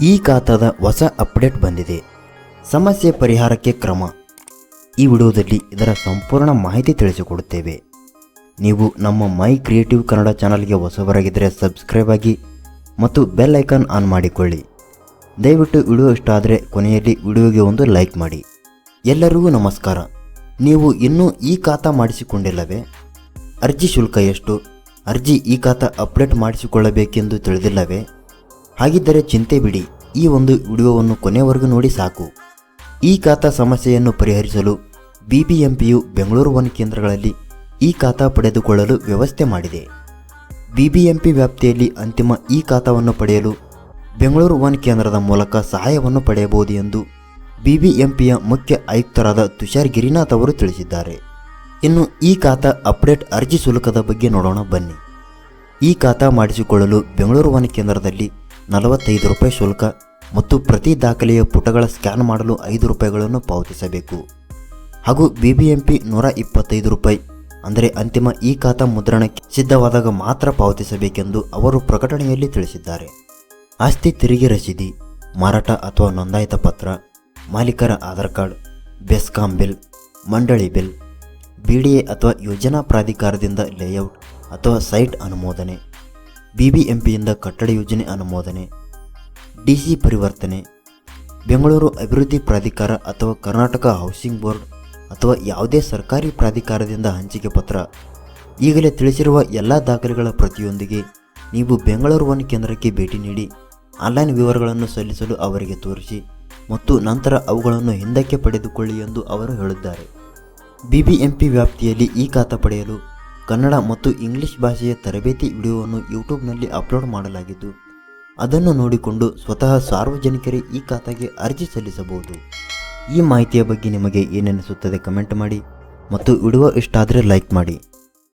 ಈ ಖಾತಾದ ಹೊಸ ಅಪ್ಡೇಟ್ ಬಂದಿದೆ. ಸಮಸ್ಯೆ ಪರಿಹಾರಕ್ಕೆ ಕ್ರಮ. ಈ ವಿಡಿಯೋದಲ್ಲಿ ಇದರ ಸಂಪೂರ್ಣ ಮಾಹಿತಿ ತಿಳಿಸಿಕೊಡುತ್ತೇವೆ. ನೀವು ನಮ್ಮ ಮೈ ಕ್ರಿಯೇಟಿವ್ ಕನ್ನಡ ಚಾನಲ್ಗೆ ಹೊಸಬರಾಗಿದ್ದರೆ ಸಬ್ಸ್ಕ್ರೈಬ್ ಆಗಿ ಮತ್ತು ಬೆಲ್ ಐಕಾನ್ ಆನ್ ಮಾಡಿಕೊಳ್ಳಿ. ದಯವಿಟ್ಟು ವಿಡಿಯೋ ಇಷ್ಟ ಆದರೆ ಕೊನೆಯಲ್ಲಿ ವಿಡಿಯೋಗೆ ಒಂದು ಲೈಕ್ ಮಾಡಿ. ಎಲ್ಲರಿಗೂ ನಮಸ್ಕಾರ. ನೀವು ಇನ್ನೂ ಈ ಖಾತಾ ಮಾಡಿಸಿಕೊಂಡಿಲ್ಲವೇ? ಅರ್ಜಿ ಶುಲ್ಕ ಎಷ್ಟು? ಅರ್ಜಿ ಈ ಖಾತಾ ಅಪ್ಡೇಟ್ ಮಾಡಿಸಿಕೊಳ್ಳಬೇಕೆಂದು ತಿಳಿದಿಲ್ಲವೇ? ಹಾಗಿದ್ದರೆ ಚಿಂತೆ ಬಿಡಿ. ಈ ಒಂದು ವಿಡಿಯೋವನ್ನು ಕೊನೆವರೆಗೂ ನೋಡಿ ಸಾಕು. ಈ ಖಾತಾ ಸಮಸ್ಯೆಯನ್ನು ಪರಿಹರಿಸಲು ಬಿಬಿಎಂಪಿಯು ಬೆಂಗಳೂರು ಒನ್ ಕೇಂದ್ರಗಳಲ್ಲಿ ಈ ಖಾತಾ ಪಡೆದುಕೊಳ್ಳಲು ವ್ಯವಸ್ಥೆ ಮಾಡಿದೆ. ಬಿಬಿಎಂಪಿ ವ್ಯಾಪ್ತಿಯಲ್ಲಿ ಅಂತಿಮ ಈ ಖಾತಾವನ್ನು ಪಡೆಯಲು ಬೆಂಗಳೂರು ಒನ್ ಕೇಂದ್ರದ ಮೂಲಕ ಸಹಾಯವನ್ನು ಪಡೆಯಬಹುದು ಎಂದು ಬಿಬಿಎಂಪಿಯ ಮುಖ್ಯ ಆಯುಕ್ತರಾದ ತುಷಾರ್ ಗಿರಿನಾಥ್ ಅವರು ತಿಳಿಸಿದ್ದಾರೆ. ಇನ್ನು ಈ ಖಾತಾ ಅಪ್ಡೇಟ್ ಅರ್ಜಿ ಶುಲ್ಕದ ಬಗ್ಗೆ ನೋಡೋಣ ಬನ್ನಿ. ಈ ಖಾತಾ ಮಾಡಿಸಿಕೊಳ್ಳಲು ಬೆಂಗಳೂರು ಒನ್ ಕೇಂದ್ರದಲ್ಲಿ ನಲವತ್ತೈದು ರೂಪಾಯಿ ಶುಲ್ಕ ಮತ್ತು ಪ್ರತಿ ದಾಖಲೆಯ ಪುಟಗಳ ಸ್ಕ್ಯಾನ್ ಮಾಡಲು ಐದು ರೂಪಾಯಿಗಳನ್ನು ಪಾವತಿಸಬೇಕು. ಹಾಗೂ ಬಿಬಿಎಂಪಿ ನೂರ ಇಪ್ಪತ್ತೈದು ರೂಪಾಯಿ, ಅಂದರೆ ಅಂತಿಮ ಈ ಖಾತಾ ಮುದ್ರಣಕ್ಕೆ ಸಿದ್ಧವಾದಾಗ ಮಾತ್ರ ಪಾವತಿಸಬೇಕೆಂದು ಅವರು ಪ್ರಕಟಣೆಯಲ್ಲಿ ತಿಳಿಸಿದ್ದಾರೆ. ಆಸ್ತಿ ತೆರಿಗೆ ರಸೀದಿ, ಮಾರಾಟ ಅಥವಾ ನೋಂದಾಯಿತ ಪತ್ರ, ಮಾಲೀಕರ ಆಧಾರ್ ಕಾರ್ಡ್, ಬೆಸ್ಕಾಂ ಬಿಲ್, ಮಂಡಳಿ ಬಿಲ್, ಬಿಡಿಎ ಅಥವಾ ಯೋಜನಾ ಪ್ರಾಧಿಕಾರದಿಂದ ಲೇಔಟ್ ಅಥವಾ ಸೈಟ್ ಅನುಮೋದನೆ ಬಿಬಿಎಂಪಿಯಿಂದ ಕಟ್ಟಡ ಯೋಜನೆ ಅನುಮೋದನೆ, ಡಿಸಿ ಪರಿವರ್ತನೆ, ಬೆಂಗಳೂರು ಅಭಿವೃದ್ಧಿ ಪ್ರಾಧಿಕಾರ ಅಥವಾ ಕರ್ನಾಟಕ ಹೌಸಿಂಗ್ ಬೋರ್ಡ್ ಅಥವಾ ಯಾವುದೇ ಸರ್ಕಾರಿ ಪ್ರಾಧಿಕಾರದಿಂದ ಹಂಚಿಕೆ ಪತ್ರ. ಈಗಲೇ ತಿಳಿಸಿರುವ ಎಲ್ಲ ದಾಖಲೆಗಳ ಪ್ರತಿಯೊಂದಿಗೆ ನೀವು ಬೆಂಗಳೂರು ಒನ್ ಕೇಂದ್ರಕ್ಕೆ ಭೇಟಿ ನೀಡಿ, ಆನ್ಲೈನ್ ವಿವರಗಳನ್ನು ಸಲ್ಲಿಸಲು ಅವರಿಗೆ ತೋರಿಸಿ ಮತ್ತು ನಂತರ ಅವುಗಳನ್ನು ಹಿಂದಕ್ಕೆ ಪಡೆದುಕೊಳ್ಳಿ ಎಂದು ಅವರು ಹೇಳಿದ್ದಾರೆ. ಬಿಬಿಎಂಪಿ ವ್ಯಾಪ್ತಿಯಲ್ಲಿ ಈ ಖಾತಾ ಪಡೆಯಲು ಕನ್ನಡ ಮತ್ತು ಇಂಗ್ಲಿಷ್ ಭಾಷೆಯ ತರಬೇತಿ ವಿಡಿಯೋವನ್ನು ಯೂಟ್ಯೂಬ್ನಲ್ಲಿ ಅಪ್ಲೋಡ್ ಮಾಡಲಾಗಿದ್ದು, ಅದನ್ನು ನೋಡಿಕೊಂಡು ಸ್ವತಃ ಸಾರ್ವಜನಿಕರೇ ಈ ಖಾತೆಗೆ ಅರ್ಜಿ ಸಲ್ಲಿಸಬಹುದು. ಈ ಮಾಹಿತಿಯ ಬಗ್ಗೆ ನಿಮಗೆ ಏನೆನಿಸುತ್ತದೆ ಕಮೆಂಟ್ ಮಾಡಿ ಮತ್ತು ವಿಡಿಯೋ ಇಷ್ಟಾದರೆ ಲೈಕ್ ಮಾಡಿ.